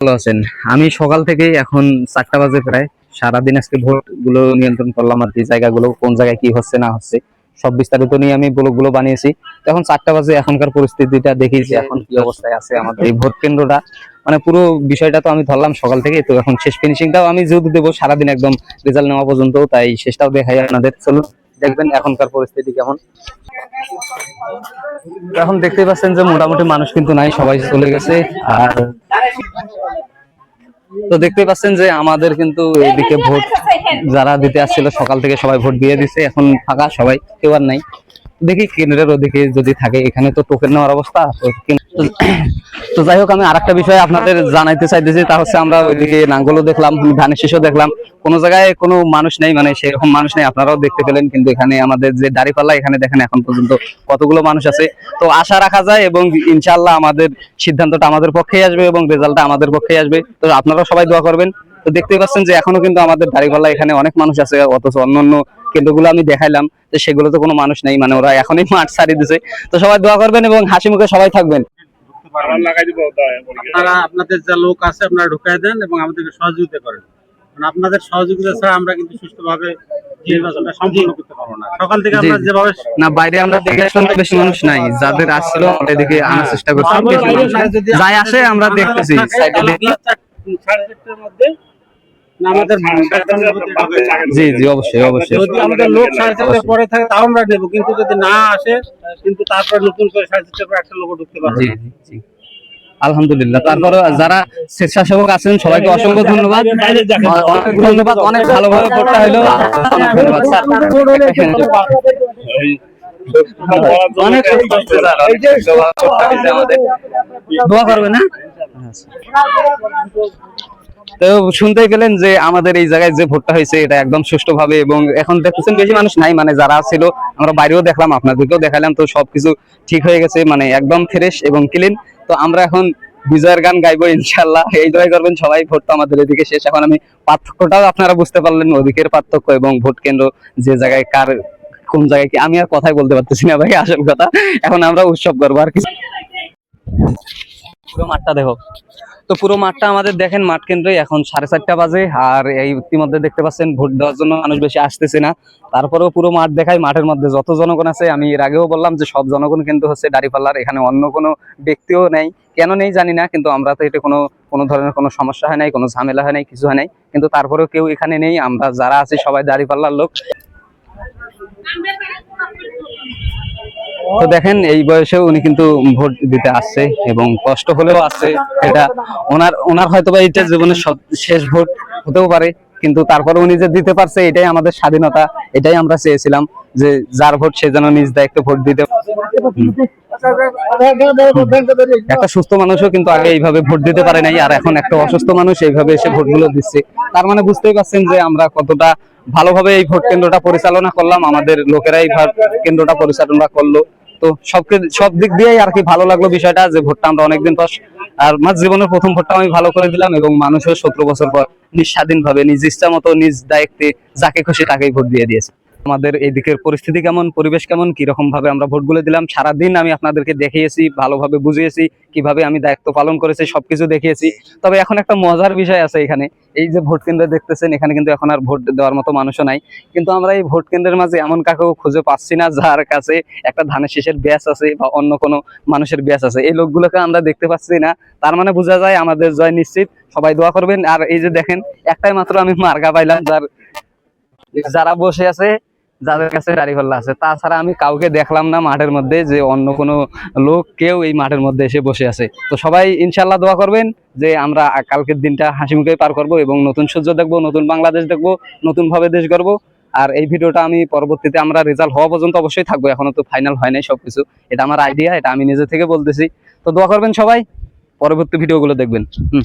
ভালো আছেন। আমি সকাল থেকে এখন চারটা বাজে প্রায়। সারাদিন আজকে ভোটগুলো নিয়ন্ত্রণ করলাম আর কি, জায়গাগুলো, কোন জায়গায় কি হচ্ছে, না হচ্ছে। সব বিস্তারিত নিয়ে আমি ব্লগগুলো বানিয়েছি এখন চারটা বাজে, এখনকার পরিস্থিতিটা দেখিয়েছি এখন কি অবস্থায় আছে আমাদের এই ভোট কেন্দ্রটা। মানে পুরো বিষয়টা তো আমি ধরলাম সকাল থেকে তো এখন শেষ ফিনিশিংটাও আমি যেহেতু দেবো, সারাদিন একদম রেজাল্ট নেওয়া পর্যন্ত তাই শেষটাও দেখাই আপনাদের। চলুন, দেখবেন এখনকার পরিস্থিতি কেমন। এখন দেখতে পাচ্ছেন যে মোটামুটি মানুষ কিন্তু নাই, সবাই চলে গেছে, আর তো দেখতেই পাচ্ছেন যে আমাদের কিন্তু এদিকে ভোট যারা দিতে আসছিল, সকাল থেকে সবাই ভোট দিয়ে দিছে। এখন ফাঁকা, সবাই কেউ আর নাই। দেখি কেন্দ্রের ওদিকে যদি থাকে, এখানে তো টোকেন নেওয়ার অবস্থা। তো তো- তো যাই হোক, আমি আরেকটা বিষয় আপনাদের জানাইতে চাইতেছি, তা হচ্ছে আমরা ওইদিকে নাঙ্গলও দেখলাম, ধানের শীষও দেখলাম। কোনো জায়গায় কোনো মানুষ নেই মানে সেরকম মানুষ নেই, আপনারাও দেখতে পেলেন, কিন্তু এখানে আমাদের যে দাঁড়িপাল্লা, এখানে দেখেন এখন পর্যন্ত কতগুলো মানুষ আছে। তো আশা রাখা যায় এবং ইনশাল্লাহ আমাদের সিদ্ধান্তটা আমাদের পক্ষেই আসবে এবং রেজাল্টটা আমাদের পক্ষেই আসবে। তো আপনারাও সবাই দোয়া করবেন। তো দেখতেই পাচ্ছেন যে এখনও কিন্তু আমাদের দাঁড়িপাল্লা এখানে অনেক মানুষ আছে, অথচ অন্যান্য কেন্দ্রগুলো আমি দেখাইলাম, যে সেগুলোতে কোনো মানুষ নেই মানে ওরা এখনই মাঠ ছাড়িয়ে দিছে। তো সবাই দোয়া করবেন এবং হাসি মুখে সবাই থাকবেন। আপনারা আপনাদের যা লোক আছে আপনারা ঢুকাই দেন এবং আমাদেরকে সহযোগিতা করেন। কারণ আপনাদের সহযোগিতা ছাড়া আমরা কিন্তু সুষ্ঠুভাবে নির্বাচনটা সম্পূর্ণ করতে পারব না। সকাল থেকে আমরা যেভাবে না বাইরে আমরা দেখে বেশি মানুষ নাই। যাদের আসছিল আনার চেষ্টা করছি। যাই আসে আমরা দেখতেছি। সাইডে দেখি। সাড়ে চারটার মধ্যে আমাদের। জি জি অবশ্যই অবশ্যই। যদি আমাদের লোক সাড়ে চারটার পরে থাকে তাও আমরা নেব। কিন্তু যদি না আসে কিন্তু তারপর নতুন করে সাড়ে চারটার পর একটা লোক ঢুকতে পারবে জি জি জি। আলহামদুলিল্লাহ। তারপরে যারা স্বেচ্ছাসেবক আছেন সবাইকে অসংখ্য ধন্যবাদ। অনেক ধন্যবাদ। অনেক ভালোভাবে ভোটটা হলো ধন্যবাদ স্যার। অনেক। দোয়া করবেন হ্যাঁ? তো শুনতে গেলেন যে আমাদের এই জায়গায় যে ভোটটা হয়েছে, এটা একদম সুষ্ঠুভাবে এবং এখন দেখতেছেন বেশি মানুষ নাই মানে যারা ছিল, আমরা বাইরেও দেখলাম, আপনাদেরকেও দেখালাম তো সবকিছু ঠিক হয়ে গেছে মানে একদম ফ্রেশ এবং ক্লিন তো আমরা এখন বিজয়ের গান গাইবো ইনশাল্লাহ এই দোয়াই করবেন, সবাই ভোট তো আমাদের এদিকে শেষ। এখন আমি পার্থক্যটাও আপনারা বুঝতে পারলেন, ওদিকের পার্থক্য এবং ভোট কেন্দ্র, যে জায়গায় কার, কোন জায়গায় কি, আমি আর কথাই বলতে পারতেছি না ভাই, আসল কথা। এখন আমরা উৎসব করব আর কি। মাঠটা দেখো। তো পুরো মাঠটা আমাদের দেখেন, মাঠ কেন্দ্রে এখন সাড়ে চারটা বাজে, আর এই ইতিমধ্যে দেখতে পাচ্ছেন ভোট দেওয়ার জন্য মানুষ বেশি আসতেছে না। তারপরেও পুরো মাঠ দেখাই মাঠের মধ্যে যত জনগণ আছে, আমি এর আগেও বললাম যে সব জনগণ কিন্তু হচ্ছে দাঁড়িপাল্লার, এখানে অন্য কোনো ব্যক্তিও নেই। কেন নেই জানি না, কিন্তু আমরা তো এটা কোনো কোনো ধরনের কোনো সমস্যা হয় নাই, কোনো ঝামেলা হয় নাই, কিছু হয় নাই। কিন্তু তারপরেও কেউ এখানে নেই, আমরা যারা আছি সবাই দাঁড়িপাল্লার লোক। তো দেখেন, এই বয়সেও উনি কিন্তু ভোট দিতে আসছে এবং কষ্ট হলেও আসছে। এটা ওনার ওনার হয়তো বা এটা জীবনের শেষ ভোট হতেও পারে, কিন্তু তারপরে উনি যে দিতে পারছে, এটাই আমাদের স্বাধীনতা, এটাই আমরা চেয়েছিলাম যে যার ভোট সে যেন নিজ দায়িত্বে ভোট দিতে একটা সুস্থ মানুষও কিন্তু আগে এইভাবে ভোট দিতে পারে নাই, আর এখন একটা অসুস্থ মানুষ এইভাবে এসে ভোটগুলো দিচ্ছে। তার মানে বুঝতেই পারছেন যে আমরা কতটা ভালোভাবে এই ভোট কেন্দ্রটা পরিচালনা করলাম, আমাদের লোকেরাই ভোট কেন্দ্রটা পরিচালনা করল। তো সব সব দিক দিয়েই আর কি ভালো লাগল বিষয়টা যে ভোটটা আমরা অনেকদিন পর, আর আমার জীবনের প্রথম ভোটটা আমি ভালো করে দিলাম এবং মানুষের সতেরো বছর পর নিজ স্বাধীনভাবে নিজ ইচ্ছা মতো, নিজ দায়িত্বে যাকে খুশি তাকেই ভোট দিয়ে দিয়েছে। আমাদের এদিকের পরিস্থিতি কেমন, পরিবেশ কেমন, কীরকম ভাবে আমরা ভোটগুলো দিলাম, সারাদিন আমি আপনাদেরকে দেখিয়েছি, ভালোভাবে বুঝিয়েছি, কীভাবে আমি দায়িত্ব পালন করেছি, সবকিছু দেখিয়েছি। তবে এখন একটা মজার বিষয় আছে এখানে, এই যে ভোট কেন্দ্র দেখতেছেন, এখানে কিন্তু এখন আর ভোট দেওয়ার মতো মানুষও নাই। কিন্তু আমরা এই ভোট কেন্দ্রের মাঝে এমন কাকেও খুঁজে পাচ্ছি না, যার কাছে একটা ধানের শেষের ব্যাস আছে বা অন্য কোনো মানুষের ব্যাস আছে। এই লোকগুলোকে আমরা দেখতে পাচ্ছি না, তার মানে বোঝা যায় আমাদের জয় নিশ্চিত, সবাই দোয়া করবেন। আর এই যে দেখেন, একটাই মাত্র আমি মার্কা পাইলাম, যার যারা বসে আছে যাদের কাছে দাড়িপাল্লা আছে, তাছাড়া আমি কাউকে দেখলাম না মাঠের মধ্যে যে অন্য কোনো লোক কেউ এই মাঠের মধ্যে এসে বসে আছে। তো সবাই ইনশাল্লাহ দোয়া করবেন যে আমরা কালকের দিনটা হাসি মুখে পার করব এবং নতুন সূর্য দেখব, নতুন বাংলাদেশ দেখব নতুন ভাবে দেশ গড়বো। আর এই ভিডিওটা আমি পরবর্তীতে আমরা রেজাল্ট হওয়া পর্যন্ত অবশ্যই থাকব। এখনও তো ফাইনাল হয় নাই সবকিছু। এটা আমার আইডিয়া এটা আমি নিজে থেকে বলতেছি। তো দোয়া করবেন সবাই। পরবর্তী ভিডিওগুলো দেখবেন। হুম।